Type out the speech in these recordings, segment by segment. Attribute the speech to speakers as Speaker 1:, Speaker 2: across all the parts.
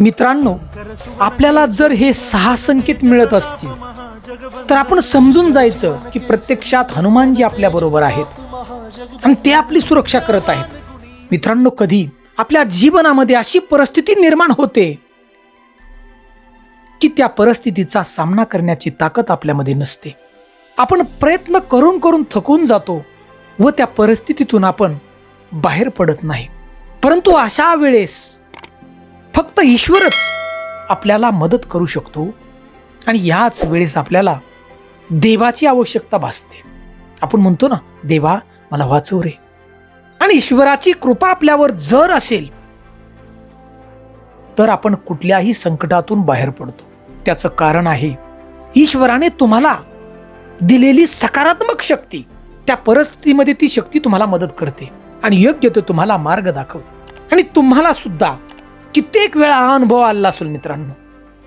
Speaker 1: मित्रांनो आपल्याला जर हे सहा संकेत मिळत असतील तर आपण समजून जायचं की प्रत्यक्षात हनुमानजी आपल्या बरोबर आहेत आणि ते आपली सुरक्षा करत आहेत. मित्रांनो कधी आपल्या जीवनामध्ये अशी परिस्थिती निर्माण होते की त्या परिस्थितीचा सामना करण्याची ताकद आपल्यामध्ये नसते. आपण प्रयत्न करून करून थकून जातो व त्या परिस्थितीतून आपण बाहेर पडत नाही. परंतु अशा वेळेस फक्त ईश्वरच आपल्याला मदत करू शकतो आणि याच वेळेस आपल्याला देवाची आवश्यकता भासते. आपण म्हणतो ना देवा मला वाचव रे. आणि ईश्वराची कृपा आपल्यावर जर असेल तर आपण कुठल्याही संकटातून बाहेर पडतो. त्याचं कारण आहे ईश्वराने तुम्हाला दिलेली सकारात्मक शक्ती. त्या परिस्थितीमध्ये ती शक्ती तुम्हाला मदत करते आणि योग्य तो तुम्हाला मार्ग दाखवते. आणि तुम्हाला सुद्धा कित्येक वेळा हा अनुभव आला असेल मित्रांनो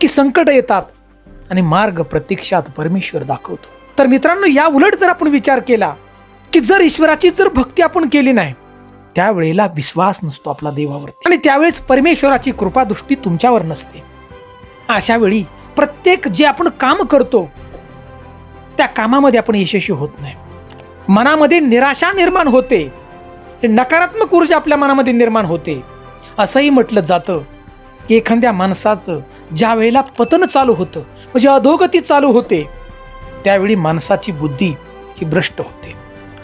Speaker 1: की संकट येतात आणि मार्ग प्रत्यक्षात परमेश्वर दाखवतो. तर मित्रांनो या उलट जर आपण विचार केला की जर ईश्वराची जर भक्ती आपण केली नाही त्यावेळेला विश्वास नसतो आपला देवावर आणि त्यावेळेस परमेश्वराची कृपादृष्टी तुमच्यावर नसते. अशा वेळी प्रत्येक जे आपण काम करतो त्या कामामध्ये आपण यशस्वी होत नाही. मनामध्ये निराशा निर्माण होते. नकारात्मक ऊर्जा आपल्या मनामध्ये निर्माण होते. असंही म्हटलं जातं की एखाद्या माणसाचं ज्या वेळेला पतन चालू होतं म्हणजे अधोगती चालू होते त्यावेळी माणसाची बुद्धी ही भ्रष्ट होते.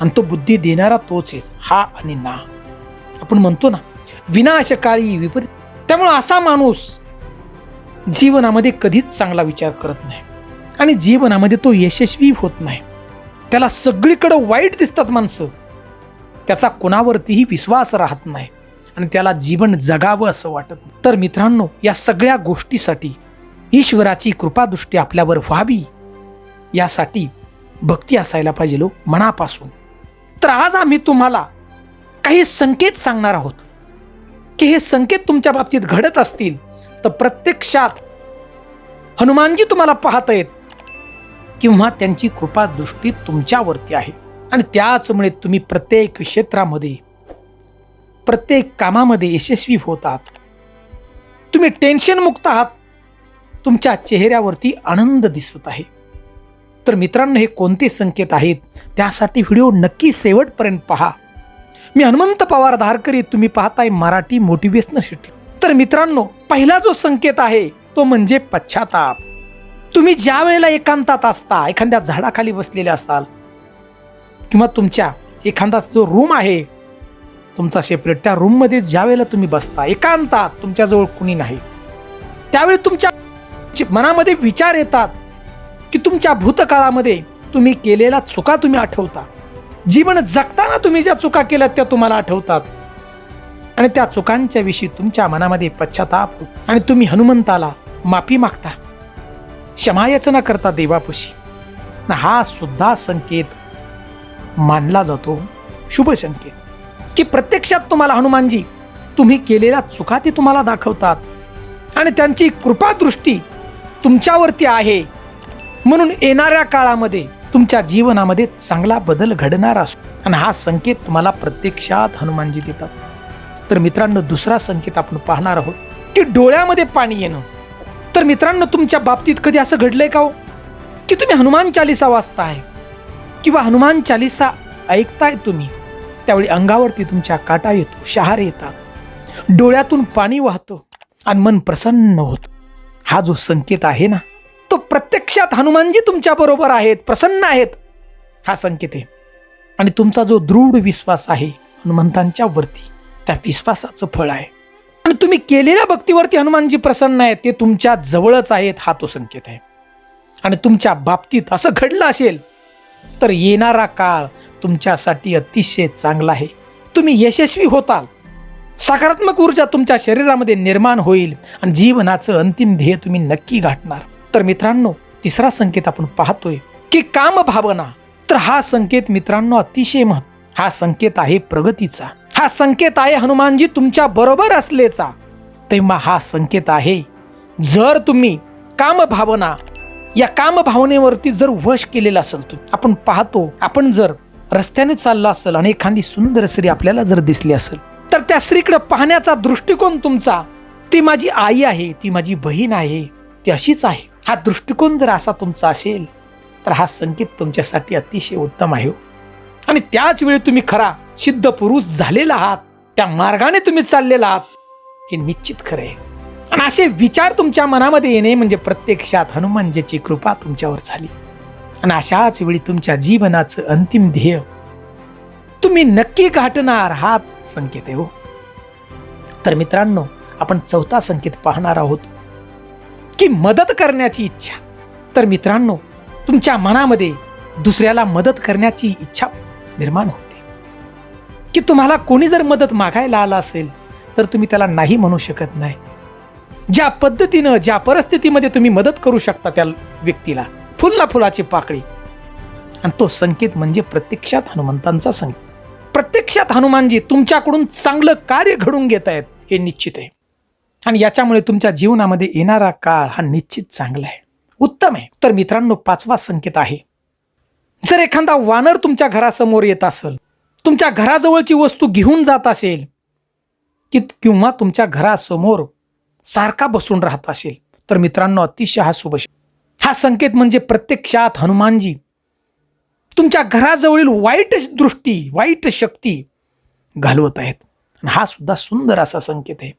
Speaker 1: आणि तो बुद्धी देणारा तोच आहे हा आणि ना. आपण म्हणतो ना विनाशकाळी विपरीत. त्यामुळं असा माणूस जीवनामध्ये कधीच चांगला विचार करत नाही. आणि जीवनामध्ये तो यशस्वी होत नाही. त्याला सगळीकडं वाईट दिसतात माणसं. त्याचा कोणावरतीही विश्वास राहत नाही. आणि त्याला जीवन जगावं असं वाटत तर मित्रांनो या सगळ्या गोष्टीसाठी ईश्वराची कृपादृष्टी आपल्यावर व्हावी यासाठी भक्ती असायला पाहिजे लो मनापासून. तर आज आम्ही तुम्हाला काही संकेत सांगणार आहोत. की हे संकेत तुमच्या बाबतीत घडत असतील तर प्रत्यक्षात हनुमानजी तुम्हाला पाहत आहेत किंवा त्यांची कृपादृष्टी तुमच्यावरती आहे. आणि त्याचमुळे तुम्ही प्रत्येक क्षेत्रामध्ये प्रत्येक कामामध्ये यशस्वी होतात. तुम्ही टेन्शन मुक्त आहात. तुमच्या चेहऱ्यावरती आनंद दिसत आहे. तर मित्रांनो हे कोणते संकेत आहेत? त्यासाठी व्हिडिओ नक्की शेवटपर्यंत पहा. मी हनुमंत पवार धारकरी तुम्ही पाहताय मराठी मोटिवेशनल शिटी तर मित्रांनो पहिला जो संकेत आहे तो म्हणजे पश्चाताप. तुम्ही ज्या वेळेला एकांतात असता एखाद्या झाडाखाली बसलेले असाल किंवा तुमच्या एखादा जो रूम आहे तुमचा सेपरेट त्या रूममध्ये ज्या वेळेला तुम्ही बसता एकांतात तुमच्याजवळ कुणी नाही. त्यावेळी तुमच्या मनामध्ये विचार येतात की तुमच्या भूतकाळामध्ये तुम्ही केलेल्या चुका तुम्ही आठवता. जीवन जगताना तुम्ही ज्या चुका केल्यात त्या तुम्हाला आठवतात. आणि त्या चुकांच्या विषयी तुमच्या मनामध्ये पश्चाताप आणि तुम्ही हनुमंताला माफी मागता. क्षमायाचना करता देवापशी. हा सुद्धा संकेत मानला जातो. शुभ संकेत. की प्रत्यक्षात तुम्हाला हनुमानजी तुम्ही केलेल्या चुका ते तुम्हाला दाखवतात. आणि त्यांची कृपादृष्टी तुमच्यावरती आहे. म्हणून येणाऱ्या काळामध्ये तुमच्या जीवनामध्ये चांगला बदल घडणार असतो आणि हा संकेत तुम्हाला प्रत्यक्षात हनुमानजी देतात. तर मित्रांनो दुसरा संकेत आपण पाहणार आहोत की डोळ्यामध्ये पाणी येणं. तर मित्रांनो तुमच्या बाबतीत कधी असं घडलंय का हो? की तुम्ही हनुमान चालिसा वाचताय? किंवा हनुमान चालिसा ऐकताय तुम्ही? त्यावेळी अंगावरती तुमच्या काटा येतो शहारे येतात. डोळ्यातून पाणी वाहतं आणि मन प्रसन्न होतं. हा जो संकेत आहे ना तो प्रत्यक्षात हनुमानजी तुमच्या बरोबर आहेत प्रसन्न आहेत हा संकेत आहे. आणि तुमचा जो दृढ विश्वास आहे हनुमंतांच्या वरती त्या विश्वासाचं फळ आहे. आणि तुम्ही केलेल्या भक्तीवरती हनुमानजी प्रसन्न आहेत ते तुमच्या जवळच आहेत हा तो संकेत आहे. आणि तुमच्या बाबतीत असं घडलं असेल तर येणारा काळ तुमच्यासाठी अतिशय चांगला आहे. तुम्ही यशस्वी होताल. सकारात्मक ऊर्जा तुमच्या शरीरामध्ये निर्माण होईल आणि जीवनाचं अंतिम ध्येय तुम्ही नक्की गाठणार. तर मित्रांनो तिसरा संकेत आपण पाहतोय की काम भावना तर हा संकेत मित्रांनो अतिशय महत्त्व हा संकेत आहे प्रगतीचा. हा संकेत आहे हनुमानजी तुमच्या बरोबर असलेचा. तेव्हा हा संकेत आहे जर तुम्ही काम भावना या काम भावनेवरती जर वश केलेला असेल तुम्ही आपण पाहतो आपण जर रस्त्याने चालला असेल आणि एखादी सुंदर स्त्री आपल्याला जर दिसली असेल तर त्या स्त्रीकडे पाहण्याचा दृष्टिकोन तुमचा. ती माझी आई आहे ती माझी बहीण आहे ती अशीच आहे. हा दृष्टिकोन जर असा तुमचा असेल तर हा संकेत तुमच्यासाठी अतिशय उत्तम आहे हो. आणि त्याच वेळी तुम्ही खरा सिद्ध पुरुष झालेला आहात त्या मार्गाने तुम्ही चाललेला आहात हे निश्चित खरं आहे. आणि असे विचार तुमच्या मनामध्ये येणे म्हणजे प्रत्यक्षात हनुमानजीची कृपा तुमच्यावर झाली. आणि अशाच वेळी तुमच्या जीवनाचं अंतिम ध्येय तुम्ही नक्की गाठणार हात संकेत आहे हो. तर मित्रांनो आपण चौथा संकेत पाहणार आहोत की मदत करण्याची इच्छा. तर मित्रांनो तुमच्या मनामध्ये दुसऱ्याला मदत करण्याची इच्छा निर्माण होते. की तुम्हाला कोणी जर मदत मागायला आला असेल तर तुम्ही त्याला नाही म्हणू शकत नाही. ज्या पद्धतीनं ज्या परिस्थितीमध्ये तुम्ही मदत करू शकता त्या व्यक्तीला फुलला फुलाची पाकळी. आणि तो संकेत म्हणजे प्रत्यक्षात हनुमंतांचा संकेत. प्रत्यक्षात हनुमानजी तुमच्याकडून चांगलं कार्य घडून घेत आहेत हे निश्चित आहे. आणि याच्यामुळे तुमच्या जीवनामध्ये येणारा काळ हा निश्चित चांगला आहे. उत्तम आहे. तर मित्रांनो पाचवा संकेत आहे. जर एखादा वानर तुमच्या घरासमोर येत असेल तुमच्या घराजवळची वस्तू घेऊन जात असेल की किंवा तुमच्या घरासमोर सारखा बसून राहत असेल तर मित्रांनो अतिशय हा शुभ हा संकेत म्हणजे प्रत्यक्षात हनुमानजी. तुमच्या घराजवळील वाईट दृष्टी वाईट शक्ती घालवत आहेत. हा सुद्धा सुंदर असा संकेत आहे.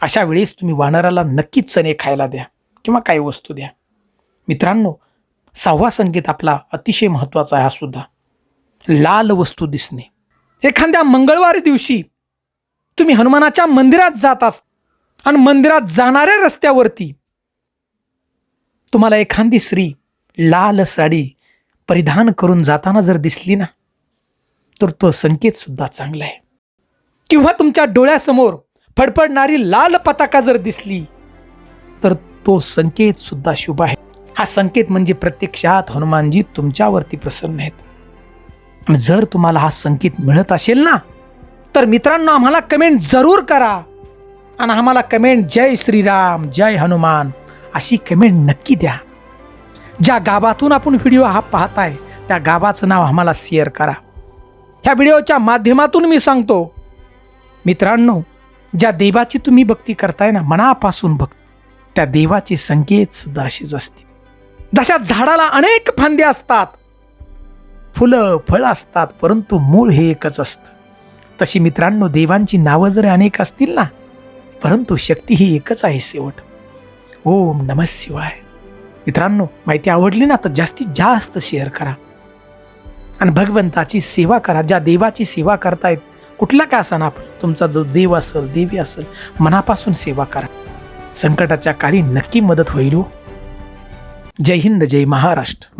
Speaker 1: अशा वेळेस तुम्ही वानराला नक्कीच चणे खायला द्या किंवा काही वस्तू द्या. मित्रांनो सहावा संकेत आपला अतिशय महत्त्वाचा आहे हा सुद्धा. लाल वस्तू दिसणे. एखाद्या मंगळवारी दिवशी तुम्ही हनुमानाच्या मंदिरात जात असता आणि मंदिरात जाणाऱ्या रस्त्यावरती तुम्हाला एखादी स्त्री लाल साडी परिधान करून जाताना जर दिसली ना तर तो संकेत सुद्धा चांगला आहे. किंवा तुमच्या डोळ्यासमोर फडफडणारी लाल पताका जर दिसली तर तो संकेत सुद्धा शुभ आहे. हा संकेत म्हणजे प्रत्यक्षात हनुमानजी तुमच्यावरती प्रसन्न आहेत. जर तुम्हाला हा संकेत मिळत असेल ना तर मित्रांनो आम्हाला कमेंट जरूर करा. आणि आम्हाला कमेंट जय श्रीराम जय हनुमान. अशी कमेंट नक्की द्या. ज्या गावातून आपण व्हिडिओ हा पाहताय त्या गावाचं नाव आम्हाला शेअर करा. ह्या व्हिडिओच्या माध्यमातून मी सांगतो मित्रांनो ज्या देवाची तुम्ही भक्ती करताय ना मनापासून भक्ती त्या देवाचे संकेत सुद्धा असेच असतील. जशा झाडाला अनेक फांद्या असतात फुलं फळं असतात परंतु मूळ हे एकच असतं. तशी मित्रांनो देवांची नावं जरी अनेक असतील ना परंतु शक्ती ही एकच आहे शेवट. ओम नम शिवाय. मित्रांनो माहिती आवडली ना तर जास्तीत जास्त शेअर करा. आणि भगवंताची सेवा करा ज्या देवाची सेवा करतायत कुठला का असा आपण तुमचा जो देव असेल देवी असेल मनापासून सेवा करा. संकटाच्या काळी नक्की मदत होईल हो. जय हिंद जय महाराष्ट्र.